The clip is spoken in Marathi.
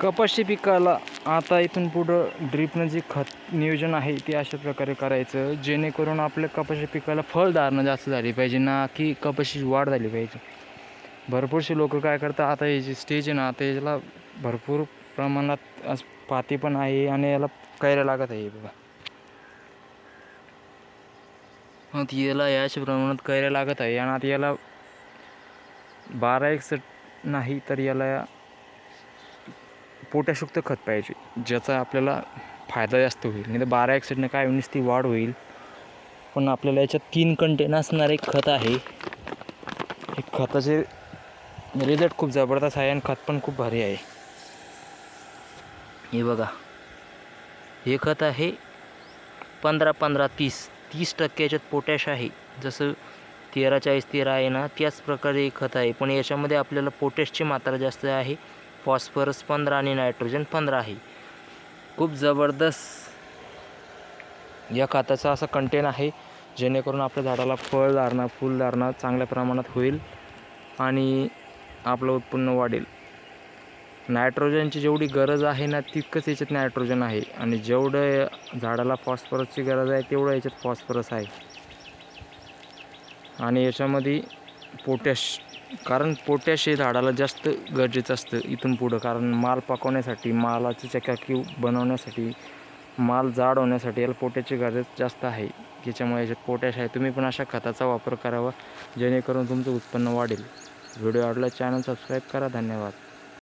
कपाशी पिकाला आता इथून पुढं ड्रीपनं जे खत नियोजन आहे ते अशा प्रकारे करायचं. जेणेकरून आपल्या कपाशी पिकाला फळधारणा जास्त झाली पाहिजे ना की कपाशीची वाढ झाली पाहिजे. भरपूरसे लोक काय करतात आता हे जे स्टेज आहे ना आता याला भरपूर प्रमाणात पाती पण आहे आणि याला कैऱ्या लागत आहे बघा. ती याला याच्या प्रमाणात कैऱ्या लागत आहे आणि आता याला बारा एकसठ नाही तर याला पोटॅशयुक्त खत पाहिजे. ज्याचा आपल्याला फायदा जास्त होईल. नाही तर बारा ॲक्सिडनं काय होईल ती वाढ होईल. पण आपल्याला याच्यात तीन कंटेन असणारे एक खत आहे. हे खताचे रिझल्ट खूप जबरदस्त आहे आणि खत पण खूप भारी आहे. हे बघा. हे खत आहे पंधरा पंधरा तीस. तीस टक्के याच्यात पोटॅश आहे. जसं तेरा चाळीस तेरा आहे ना त्याच प्रकारे हे खत आहे. पण याच्यामध्ये आपल्याला पोटॅशची मात्रा जास्त आहे. फॉस्फरस पंधरा आणि नायट्रोजन पंधरा आहे. खूप जबरदस्त या खताचा असा कंटेन आहे जेणेकरून आपल्या झाडाला फळधारणा फुलधारणा चांगल्या प्रमाणात होईल आणि आपलं उत्पन्न वाढेल. नायट्रोजनची जेवढी गरज आहे ना तितकंच याच्यात नायट्रोजन आहे. आणि जेवढं झाडाला फॉस्फरसची गरज आहे तेवढं याच्यात फॉस्फरस आहे. आणि याच्यामध्ये पोटॅश कारण पोटॅश हे झाडाला जास्त गरजेचं असतं इथून पुढं. कारण माल पकवण्यासाठी मालाची चकाकी बनवण्यासाठी माल जाड होण्यासाठी याला पोटॅशची गरज जास्त आहे. याच्यामुळे याच्यात पोटॅश आहे. तुम्ही पण अशा खताचा वापर करावा जेणेकरून तुमचं उत्पन्न वाढेल. व्हिडिओ आवडला चॅनल सबस्क्राईब करा. धन्यवाद.